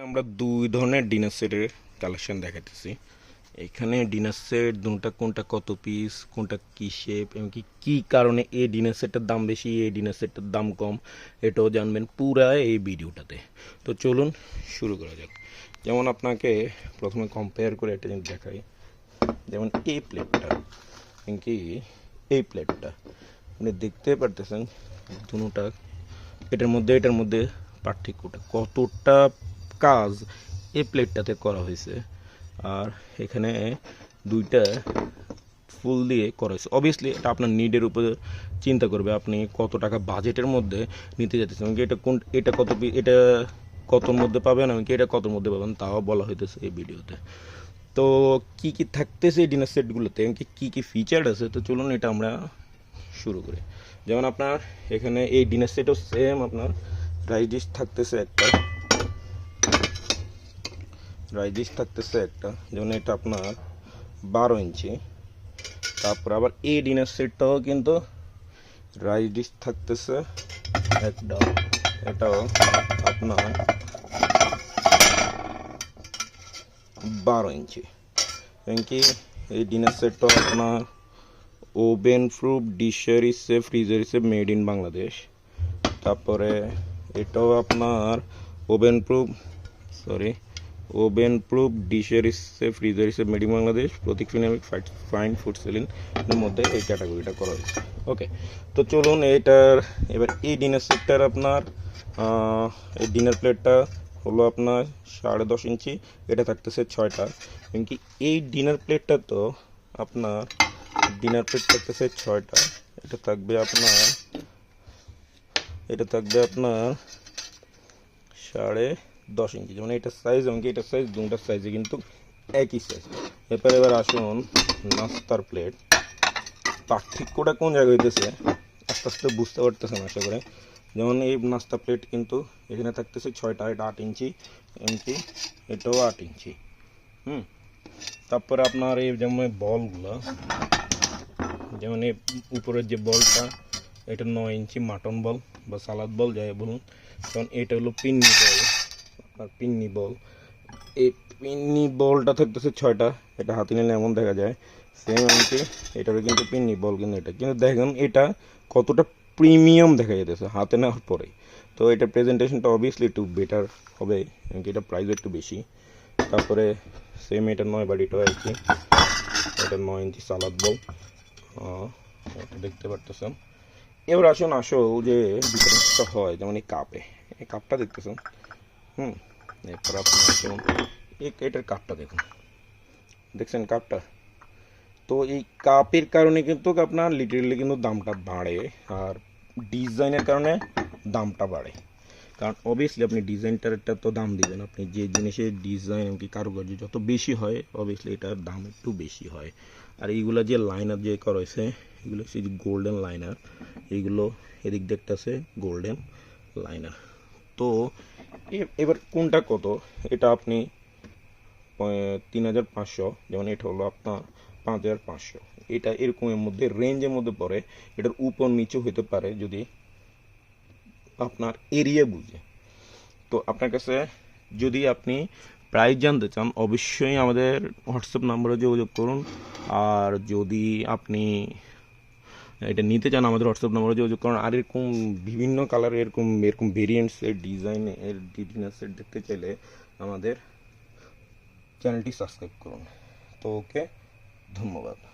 আমরা দুই ধরনের ডিনার সেটের কালেকশন দেখাতেছি এখানে ডিনার সেট দুটা, কোনটা কত পিস কোনটা কি শেপ এমনকি কি কারণে এই ডিনার সেটটার দাম বেশি, এই ডিনার সেটটার দাম কম, এটাও জানবেন পুরা এই ভিডিওটাতে। তো চলুন শুরু করা যাক। যেমন আপনাকে প্রথমে কম্পেয়ার করে একটা জিনিস দেখাই। যেমন এই প্লেটটা এমনকি এই প্লেটটা আপনি দেখতে পারতেছেন দুটা, এটার মধ্যে এটার মধ্যে পার্থক্যটা কতটা কাজ এই প্লেটটাতে করা হয়েছে। আর এখানে দুইটা ফুল দিয়ে করা হয়েছে। অবভিয়াসলি এটা আপনার নিডের উপরে চিন্তা করবে। আপনি কত টাকা বাজেটের মধ্যে নিতে যাচ্ছেন কি এটা কোন এটা কত এটা কতর মধ্যে পাবেন এমনকি এটা কতর মধ্যে পাবেন, তাও বলা হইতেছে এই ভিডিওতে। তো কি কি থাকতেছে এই ডিনার সেটগুলোতে এমনকি কি কী ফিচার আছে, তো চলুন এটা আমরা শুরু করি। যেমন আপনার এখানে এই ডিনার সেটও সেম আপনার রাইস ডিশ থাকতেছে একটা। ডিশ থাকতেছে একটা, যেমন এটা আপনার বারো ইঞ্চি। তারপর আবার এই ডিনার সেটটাও কিন্তু ডিশ থাকতেছে একটা। এটাও আপনার বারো ইঞ্চি। এমনকি এই ডিনার সেটটাও আপনার ওভেন প্রুফ ডিশার হিসেবে ফ্রিজার হিসেবে মেড ইন বাংলাদেশ তারপরে এটাও আপনার oven proof sorry oven proof ডিশের হিসেবে ফ্রিজার হিসেবে মেড ইন বাংলাদেশ, প্রতীক ফিনামিক ফাইন ফুড সেলিন, এর মধ্যে এই ক্যাটাগরিটা করা হয়েছে। ওকে তো চলুন এইটার এবার এই ডিনার সেটটার আপনার এই ডিনার প্লেটটা হলো আপনার সাড়ে দশ ইঞ্চি, এটা থাকতেছে ছয়টা। এমনকি এই ডিনার প্লেটটা তো আপনার, ডিনার প্লেট থাকতেছে ছয়টা। এটা থাকবে আপনার, এটা থাকবে আপনার সাড়ে দশ ইঞ্চি। যেমন এটার সাইজ এমনকি এটার সাইজ দুটার সাইজে কিন্তু একই সাইজ এরপর এবার আসুন নাস্তার প্লেট পার্থক্যটা কোন জায়গায় হইতেছে? আস্তে আস্তে বুঝতে পারতেছেন আশা করে। যেমন এই নাস্তা প্লেট কিন্তু এখানে থাকতেছে ছয়টা। এটা আট ইঞ্চি এমনকি এটাও আট ইঞ্চি। হুম? তারপরে আপনার এই যেমন বলগুলো, যেমন এই উপরের যে বলটা, এটা নয় ইঞ্চি মাটন বল বা সালাদ বল, যাই বলুন। কারণ এটা হলো পিন্নি বল। আপনার পিন্নি বল। এই পিন্নি বলটা থাকতেছে ছয়টা, এটা হাতে নিলে এমন দেখা যায়। সেম এমনকি এটারও কিন্তু পিন্নি বল কিন্তু এটা। কিন্তু দেখেন এটা কতটা প্রিমিয়াম দেখা যেতেছে হাতে নেওয়ার পরে। তো এটা প্রেজেন্টেশনটা অবভিয়াসলি একটু বেটার হবে এমনকি এটা প্রাইস একটু বেশি। তারপরে সেম এটা নয় বাড়িটাও আর কি এটা নয় ইঞ্চি সালাদ বল। এটা দেখতে পারতেছেন। এবার আসুন আসো যে ডিফারেন্সটা হয়, যেমন এই কাপে এই কাপটা দেখতেছেন। হুম এরপর আপনি এই এটার কাপটা দেখুন। দেখছেন কাপটা? তো এই কাপের কারণে কিন্তু আপনার লিটারেলি কিন্তু দামটা বাড়ে আর ডিজাইনের কারণে দামটা বাড়ে। কারণ অবভিয়াসলি আপনি ডিজাইনটার একটা তো দাম দিবেন। আপনি যে জিনিসের ডিজাইন এমনকি কারুকার্য যত বেশি হয় অবভিয়াসলি এটার দাম একটু বেশি হয়। আর এইগুলো যে লাইনার যে করা হয়েছে, এগুলো হচ্ছে গোল্ডেন লাইনার এইগুলো এদিক দেখতেছে গোল্ডেন লাইনার তো এবার কোনটা কত? এটা আপনি তিন হাজার পাঁচশো, যেমন এটা হলো আপনার পাঁচ হাজার পাঁচশো। এটা এরকমের মধ্যে রেঞ্জের মধ্যে পড়ে, এটার উপর নিচু হতে পারে যদি আপনার এরিয়া বুঝে। তো আপনার কাছে যদি আপনি প্রাইস জানতে চান, অবশ্যই আমাদের হোয়াটসঅ্যাপ নাম্বারে যোগাযোগ করুন। আর যদি আপনি এটা নিতে চান আমাদের হোয়াটসঅ্যাপ নম্বরে যোগাযোগ করুন। আর এরকম বিভিন্ন কালার এরকম এরকম ভেরিয়েন্টসের ডিজাইনের ডিজাইনের সেট দেখতে চাইলে আমাদের চ্যানেলটি সাবস্ক্রাইব করুন। তো ওকে ধন্যবাদ।